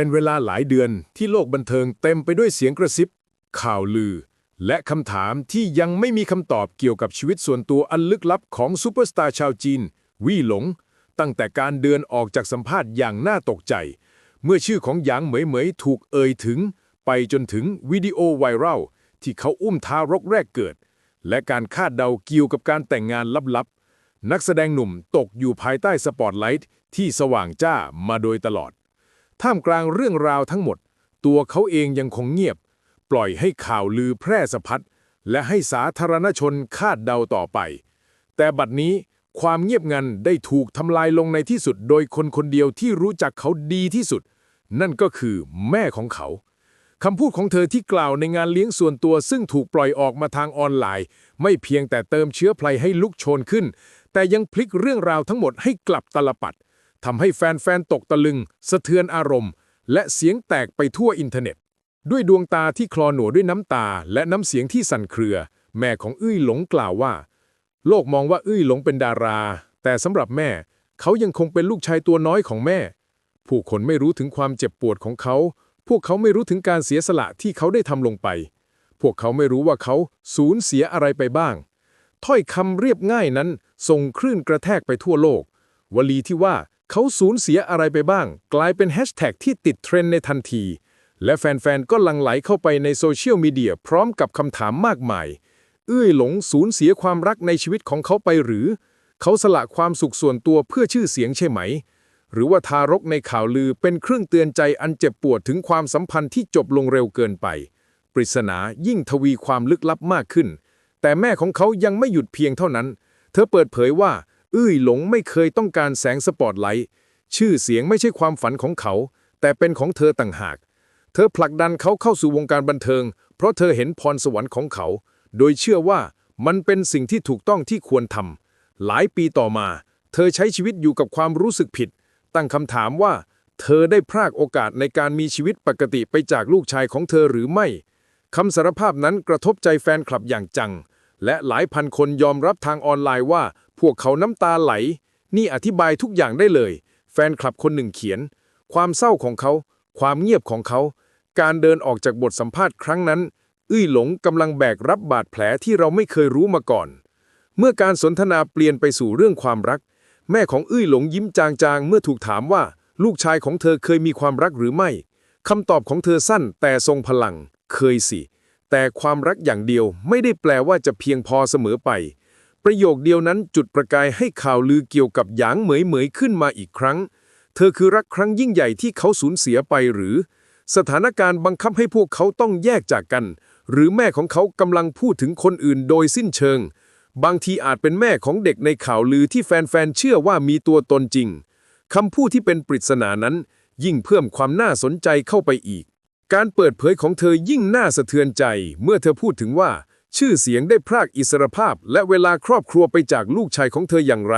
เป็นเวลาหลายเดือนที่โลกบันเทิงเต็มไปด้วยเสียงกระซิบ ข่าวลือ และคำถามที่ยังไม่มีคำตอบเกี่ยวกับชีวิตส่วนตัวอันลึกลับของซูเปอร์สตาร์ชาวจีน วี่หลง ตั้งแต่การเดินออกจากสัมภาษณ์อย่างน่าตกใจ เมื่อชื่อของหยางเหมยเหมยถูกเอ่ยถึง ไปจนถึงวิดีโอไวรัลที่เขาอุ้มทารกแรกเกิด และการคาดเดาเกี่ยวกับการแต่งงานลับๆนักแสดงหนุ่มตกอยู่ภายใต้สปอตไลท์ที่สว่างจ้ามาโดยตลอด ท่ามกลางเรื่องราวทั้งหมด ตัวเขาเองยังคงเงียบ ปล่อยให้ข่าวลือแพร่สะพัดและให้สาธารณชนคาดเดาต่อไป แต่บัดนี้ความเงียบงันได้ถูกทำลายลงในที่สุดโดยคนคนเดียวที่รู้จักเขาดีที่สุด นั่นก็คือแม่ของเขาคำพูดของเธอที่กล่าวในงานเลี้ยงส่วนตัวซึ่งถูกปล่อยออกมาทางออนไลน์ ไม่เพียงแต่เติมเชื้อไฟให้ลุกโชนขึ้น แต่ยังพลิกเรื่องราวทั้งหมดให้กลับตลปัด ทำให้แฟนๆตกตะลึง สะเทือนอารมณ์ และเสียงแตกไปทั่วอินเทอร์เน็ต ด้วยดวงตาที่คลอหนวดด้วยน้ำตา และน้ำเสียงที่สั่นเครือ แม่ของอื้ยหลงกล่าวว่า โลกมองว่าอื้ยหลงเป็นดารา แต่สำหรับแม่ เขายังคงเป็นลูกชายตัวน้อยของแม่ ผู้คนไม่รู้ถึงความเจ็บปวดของเขา พวกเขาไม่รู้ถึงการเสียสละที่เขาได้ทำลงไป พวกเขาไม่รู้ว่าเขาสูญเสียอะไรไปบ้าง ถ้อยคำเรียบง่ายนั้นส่งคลื่นกระแทกไปทั่วโลก วลีที่ว่า เขาสูญเสียอะไรไปบ้าง กลายเป็นแฮชแท็กที่ติดเทรนด์ในทันที และแฟนๆ ก็หลั่งไหลเข้าไปในโซเชียลมีเดียพร้อมกับคำถามมากมาย เอื้อยหลงสูญเสียความรักในชีวิตของเขาไปหรือ เขาสละความสุขส่วนตัวเพื่อชื่อเสียงใช่ไหม หรือว่าทารกในข่าวลือเป็นเครื่องเตือนใจอันเจ็บปวดถึงความสัมพันธ์ที่จบลงเร็วเกินไป ปริศนายิ่งทวีความลึกลับมากขึ้น แต่แม่ของเขายังไม่หยุดเพียงเท่านั้น เธอเปิดเผยว่า อื้อยหลงไม่เคยต้องการแสงสปอตไลท์ ชื่อเสียงไม่ใช่ความฝันของเขา แต่เป็นของเธอต่างหาก เธอผลักดันเขาเข้าสู่วงการบันเทิง เพราะเธอเห็นพรสวรรค์ของเขา โดยเชื่อว่ามันเป็นสิ่งที่ถูกต้องที่ควรทำ หลายปีต่อมา เธอใช้ชีวิตอยู่กับความรู้สึกผิด ตั้งคำถามว่า เธอได้พรากโอกาสในการมีชีวิตปกติไปจากลูกชายของเธอหรือไม่ คำสารภาพนั้นกระทบใจแฟนคลับอย่างจัง และหลายพันคนยอมรับทางออนไลน์ว่า พวกเขาน้ำตาไหล นี่อธิบายทุกอย่างได้เลย แฟนคลับคนหนึ่งเขียน ความเศร้าของเขา ความเงียบของเขา การเดินออกจากบทสัมภาษณ์ครั้งนั้น อื้อหลงกำลังแบกรับบาดแผลที่เราไม่เคยรู้มาก่อน เมื่อการสนทนาเปลี่ยนไปสู่เรื่องความรัก แม่ของอื้อหลงยิ้มจางๆ เมื่อถูกถามว่า ลูกชายของเธอเคยมีความรักหรือไม่คำตอบของเธอสั้นแต่ทรงพลัง เคยสิ แต่ความรักอย่างเดียวไม่ได้แปลว่าจะเพียงพอเสมอไป ประโยคเดียวนั้นจุดประกายให้ข่าวลือเกี่ยวกับหยางเหมยเหมยขึ้นมาอีกครั้ง เธอคือรักครั้งยิ่งใหญ่ที่เขาสูญเสียไปหรือ สถานการณ์บังคับให้พวกเขาต้องแยกจากกัน หรือแม่ของเขากำลังพูดถึงคนอื่นโดยสิ้นเชิง บางทีอาจเป็นแม่ของเด็กในข่าวลือที่แฟนๆเชื่อว่ามีตัวตนจริงคำพูดที่เป็นปริศนานั้น ยิ่งเพิ่มความน่าสนใจเข้าไปอีก การเปิดเผยของเธอยิ่งน่าสะเทือนใจ เมื่อเธอพูดถึงว่า ชื่อเสียงได้พรากอิสรภาพ และเวลาครอบครัวไปจากลูกชายของเธออย่างไร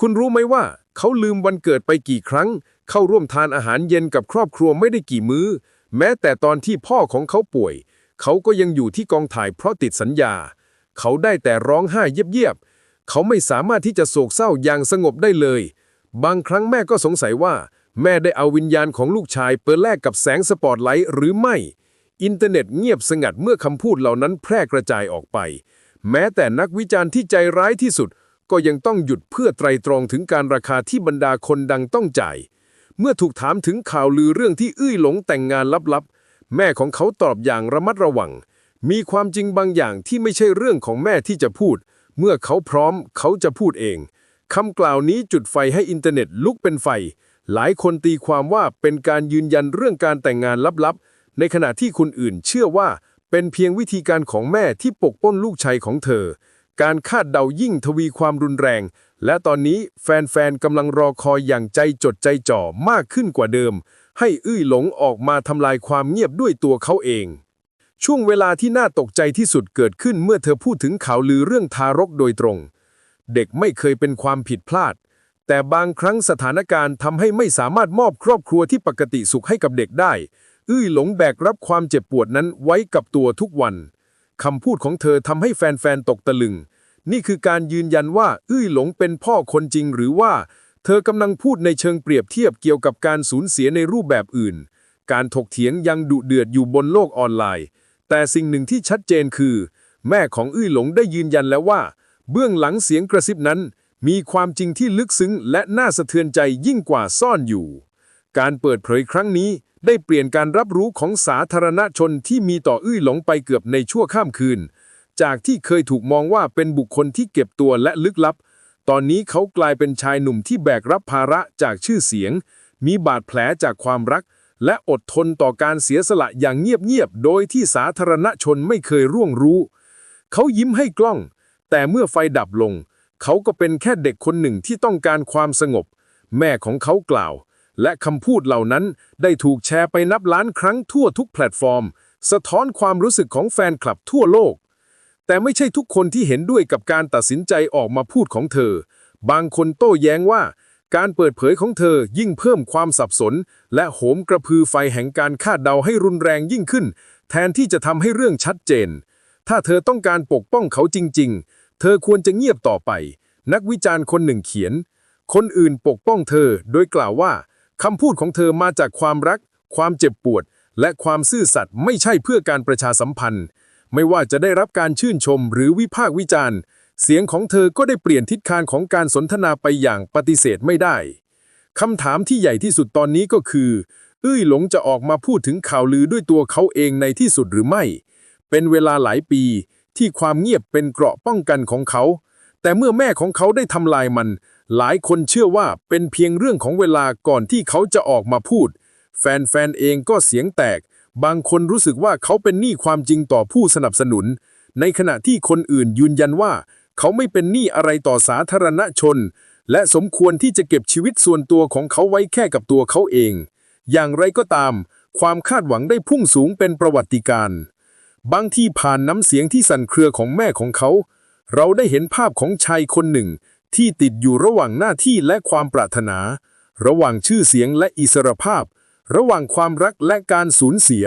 คุณรู้ไหมว่า เขาลืมวันเกิดไปกี่ครั้ง เข้าร่วมทานอาหารเย็นกับครอบครัวไม่ได้กี่มื้อ แม้แต่ตอนที่พ่อของเขาป่วย เขาก็ยังอยู่ที่กองถ่ายเพราะติดสัญญา เขาได้แต่ร้องไห้เยียบๆเขาไม่สามารถที่จะโศกเศร้าอย่างสงบได้เลย บางครั้งแม่ก็สงสัยว่า แม่ได้เอาวิญญาณของลูกชายเปิดแลกกับแสงสปอตไลท์หรือไม่ อินเทอร์เน็ตเงียบสงัดเมื่อคำพูดเหล่านั้นแพร่กระจายออกไป แม้แต่นักวิจารณ์ที่ใจร้ายที่สุด ก็ยังต้องหยุดเพื่อไตรตรองถึงการราคาที่บรรดาคนดังต้องจ่าย เมื่อถูกถามถึงข่าวลือเรื่องที่อื้อหลงแต่งงานลับๆ แม่ของเขาตอบอย่างระมัดระวัง มีความจริงบางอย่างที่ไม่ใช่เรื่องของแม่ที่จะพูด เมื่อเขาพร้อมเขาจะพูดเองคำกล่าวนี้จุดไฟให้อินเทอร์เน็ตลุกเป็นไฟ หลายคนตีความว่าเป็นการยืนยันเรื่องการแต่งงานลับๆ ในขณะที่คนอื่นเชื่อว่าเป็นเพียงวิธีการของแม่ที่ปกป้องลูกชายของเธอ การคาดเดายิ่งทวีความรุนแรง และตอนนี้แฟนๆกำลังรอคอยอย่างใจจดใจจ่อมากขึ้นกว่าเดิม ให้อื้อหลงออกมาทำลายความเงียบด้วยตัวเขาเอง ช่วงเวลาที่น่าตกใจที่สุดเกิดขึ้นเมื่อเธอพูดถึงข่าวลือเรื่องทารกโดยตรง เด็กไม่เคยเป็นความผิดพลาด แต่บางครั้งสถานการณ์ทำให้ไม่สามารถมอบครอบครัวที่ปกติสุขให้กับเด็กได้ อื้อหลงแบกรับความเจ็บปวดนั้นไว้กับตัวทุกวันคำพูดของเธอทำให้แฟนๆตกตะลึง นี่คือการยืนยันว่าอื้อหลงเป็นพ่อคนจริงหรือว่า เธอกำลังพูดในเชิงเปรียบเทียบเกี่ยวกับการสูญเสียในรูปแบบอื่น การถกเถียงยังดุเดือดอยู่บนโลกออนไลน์ แต่สิ่งหนึ่งที่ชัดเจนคือ แม่ของอื้อหลงได้ยืนยันแล้วว่า เบื้องหลังเสียงกระซิบนั้น มีความจริงที่ลึกซึ้งและน่าสะเทือนใจยิ่งกว่าซ่อนอยู่ การเปิดเผยครั้งนี้ ได้เปลี่ยนการรับรู้ของสาธารณชนที่มีต่ออื้อหลงไปเกือบในชั่วข้ามคืน จากที่เคยถูกมองว่าเป็นบุคคลที่เก็บตัวและลึกลับ ตอนนี้เขากลายเป็นชายหนุ่มที่แบกรับภาระจากชื่อเสียง มีบาดแผลจากความรัก และอดทนต่อการเสียสละอย่างเงียบๆโดยที่สาธารณชนไม่เคยร่วงรู้ เขายิ้มให้กล้อง แต่เมื่อไฟดับลง เขาก็เป็นแค่เด็กคนหนึ่งที่ต้องการความสงบ แม่ของเขากล่าว และคำพูดเหล่านั้นได้ถูกแชร์ไปนับล้านครั้งทั่วทุกแพลตฟอร์ม สะท้อนความรู้สึกของแฟนคลับทั่วโลก แต่ไม่ใช่ทุกคนที่เห็นด้วยกับการตัดสินใจออกมาพูดของเธอ บางคนโต้แย้งว่า การเปิดเผยของเธอยิ่งเพิ่มความสับสน และโหมกระพือไฟแห่งการคาดเดาให้รุนแรงยิ่งขึ้น แทนที่จะทำให้เรื่องชัดเจน ถ้าเธอต้องการปกป้องเขาจริง ๆ เธอควรจะเงียบต่อไป นักวิจารณ์คนหนึ่งเขียนคนอื่นปกป้องเธอโดยกล่าวว่า คำพูดของเธอมาจากความรัก ความเจ็บปวด และความซื่อสัตย์ไม่ใช่เพื่อการประชาสัมพันธ์ ไม่ว่าจะได้รับการชื่นชมหรือวิพากษ์วิจารณ์ เสียงของเธอก็ได้เปลี่ยนทิศทางของการสนทนาไปอย่างปฏิเสธไม่ได้คำถามที่ใหญ่ที่สุดตอนนี้ก็คืออื้อหลงจะออกมาพูดถึงข่าวลือด้วยตัวเขาเองในที่สุดหรือไม่ เป็นเวลาหลายปีที่ความเงียบเป็นเกราะป้องกันของเขา แต่เมื่อแม่ของเขาได้ทำลายมัน หลายคนเชื่อว่าเป็นเพียงเรื่องของเวลาก่อนที่เขาจะออกมาพูด แฟนๆเองก็เสียงแตก บางคนรู้สึกว่าเขาเป็นหนี้ความจริงต่อผู้สนับสนุน ในขณะที่คนอื่นยืนยันว่า เขาไม่เป็นหนี้อะไรต่อสาธารณชน และสมควรที่จะเก็บชีวิตส่วนตัวของเขาไว้แค่กับตัวเขาเอง อย่างไรก็ตาม ความคาดหวังได้พุ่งสูงเป็นประวัติการณ์บางที่ผ่านน้ำเสียงที่สั่นเครือของแม่ของเขา เราได้เห็นภาพของชายคนหนึ่ง ที่ติดอยู่ระหว่างหน้าที่และความปรารถนา ระหว่างชื่อเสียงและอิสรภาพ ระหว่างความรักและการสูญเสีย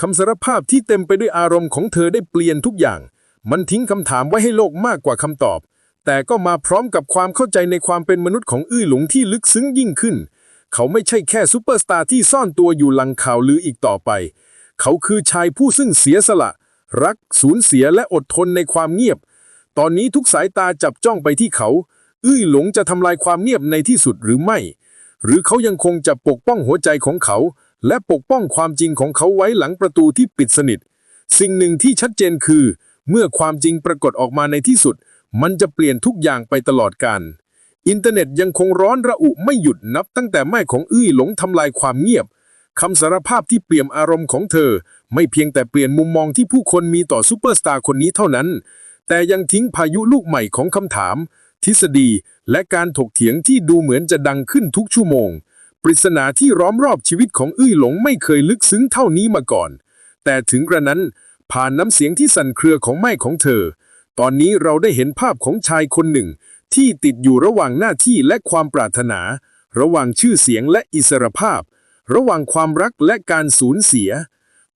คำสารภาพที่เต็มไปด้วยอารมณ์ของเธอได้เปลี่ยนทุกอย่าง มันทิ้งคำถามไว้ให้โลกมากกว่าคำตอบ แต่ก็มาพร้อมกับความเข้าใจในความเป็นมนุษย์ของอื้อหลงที่ลึกซึ้งยิ่งขึ้น เขาไม่ใช่แค่ซูเปอร์สตาร์ที่ซ่อนตัวอยู่หลังข่าวลืออีกต่อไป เขาคือชายผู้ซึ่งเสียสละ รักสูญเสียและอดทนในความเงียบ ตอนนี้ทุกสายตาจับจ้องไปที่เขา อื้อหลงจะทำลายความเงียบในที่สุดหรือไม่ หรือเขายังคงจะปกป้องหัวใจของเขา และปกป้องความจริงของเขาไว้หลังประตูที่ปิดสนิท สิ่งหนึ่งที่ชัดเจนคือ เมื่อความจริงปรากฏออกมาในที่สุด มันจะเปลี่ยนทุกอย่างไปตลอดกาลอินเทอร์เน็ตยังคงร้อนระอุไม่หยุดนับตั้งแต่แม่ของอื้อหลงทำลายความเงียบคำสารภาพที่เปลี่ยนอารมณ์ของเธอ ไม่เพียงแต่เปลี่ยนมุมมองที่ผู้คนมีต่อซูเปอร์สตาร์คนนี้เท่านั้น แต่ยังทิ้งพายุลูกใหม่ของคำถาม ทฤษฎีและการถกเถียงที่ดูเหมือนจะดังขึ้นทุกชั่วโมง ปริศนาที่ล้อมรอบชีวิตของอื้อหลงไม่เคยลึกซึ้งเท่านี้มาก่อน แต่ถึงกระนั้นผ่านน้ำเสียงที่สั่นเครือของแม่ของเธอ ตอนนี้เราได้เห็นภาพของชายคนหนึ่ง ที่ติดอยู่ระหว่างหน้าที่และความปรารถนา ระหว่างชื่อเสียงและอิสรภาพ ระหว่างความรักและการสูญเสีย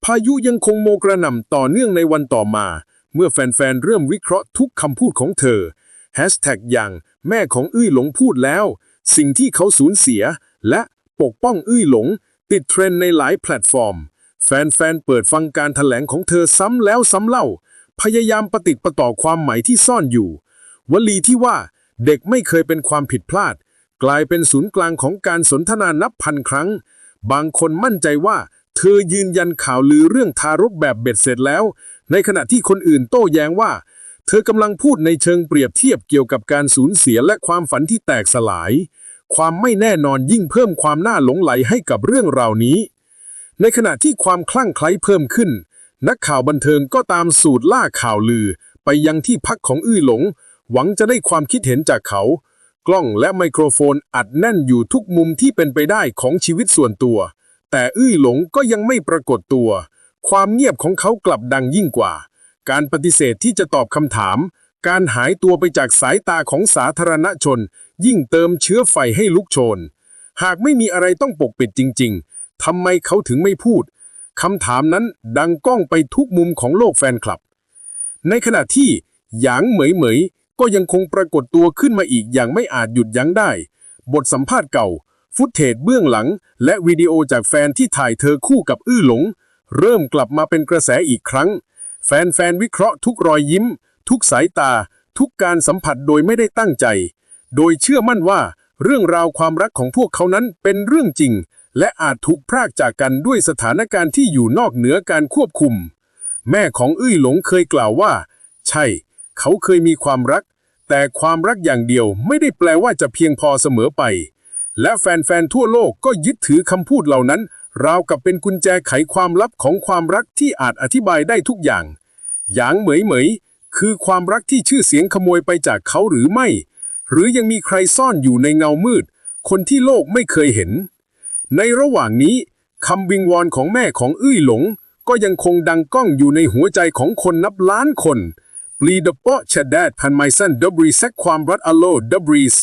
พายุยังคงโมกระหน่ำต่อเนื่องในวันต่อมา เมื่อแฟนๆ เริ่มวิเคราะห์ทุกคำพูดของเธอแฮชแท็กอย่างแม่ของอื้อหลงพูดแล้ว สิ่งที่เขาสูญเสีย และปกป้องอื้อหลง ติดเทรนในหลายแพลตฟอร์ม แฟนๆ เปิดฟังการถแถลงของเธอซ้ำแล้วซ้ำเล่า พยายามประติดประต่อความหมายที่ซ่อนอยู่ วลีที่ว่าเด็กไม่เคยเป็นความผิดพลาด กลายเป็นศูนย์กลางของการสนทนานับพันครั้ง บางคนมั่นใจว่า เธอยืนยันข่าวลือเรื่องทารกแบบเบ็ดเสร็จแล้ว ในขณะที่คนอื่นโต้แย้งว่า เธอกำลังพูดในเชิงเปรียบเทียบเกี่ยวกับการสูญเสียและความฝันที่แตกสลาย ความไม่แน่นอนยิ่งเพิ่มความน่าหลงไหลให้กับเรื่องราวนี้ ในขณะที่ความคลั่งไคล้เพิ่มขึ้น นักข่าวบันเทิงก็ตามสูตรล่าข่าวลือ ไปยังที่พักของอื้อหลง หวังจะได้ความคิดเห็นจากเขา กล้องและไมโครโฟนอัดแน่นอยู่ทุกมุมที่เป็นไปได้ของชีวิตส่วนตัว แต่อื้อหลงก็ยังไม่ปรากฏตัว ความเงียบของเขากลับดังยิ่งกว่า การปฏิเสธที่จะตอบคำถาม การหายตัวไปจากสายตาของสาธารณชน ยิ่งเติมเชื้อไฟให้ลุกโชน หากไม่มีอะไรต้องปกปิดจริง ๆทำไมเขาถึงไม่พูดคำถามนั้นดังก้องไปทุกมุมของโลกแฟนคลับ ในขณะที่หยางเหมยเหมยก็ยังคงปรากฏตัวขึ้นมาอีกอย่างไม่อาจหยุดยั้งได้ บทสัมภาษณ์เก่า ฟุตเทจเบื้องหลัง และวิดีโอจากแฟนที่ถ่ายเธอคู่กับอื้อหลง เริ่มกลับมาเป็นกระแสอีกครั้ง แฟนๆ วิเคราะห์ทุกรอยยิ้ม ทุกสายตา ทุกการสัมผัสโดยไม่ได้ตั้งใจ โดยเชื่อมั่นว่า เรื่องราวความรักของพวกเขานั้นเป็นเรื่องจริง และอาจถูกพรากจากกันด้วยสถานการณ์ที่อยู่นอกเหนือการควบคุม แม่ของอื้อหลงเคยกล่าวว่า ใช่ เขาเคยมีความรัก แต่ความรักอย่างเดียวไม่ได้แปลว่าจะเพียงพอเสมอไป และแฟนๆทั่วโลกก็ยึดถือคำพูดเหล่านั้น ราวกับเป็นกุญแจไขความลับของความรักที่อาจอธิบายได้ทุกอย่าง หยางเหมยเหมย คือความรักที่ชื่อเสียงขโมยไปจากเขาหรือไม่ หรือยังมีใครซ่อนอยู่ในเงามืด คนที่โลกไม่เคยเห็น ในระหว่างนี้คำวิงวอนของแม่ของอื้อหลง ก็ยังคงดังก้องอยู่ในหัวใจของคนนับล้านคนปลีดเปาะชะแดดพันไมซันดับบรีแซกความรักอโลดับบรีส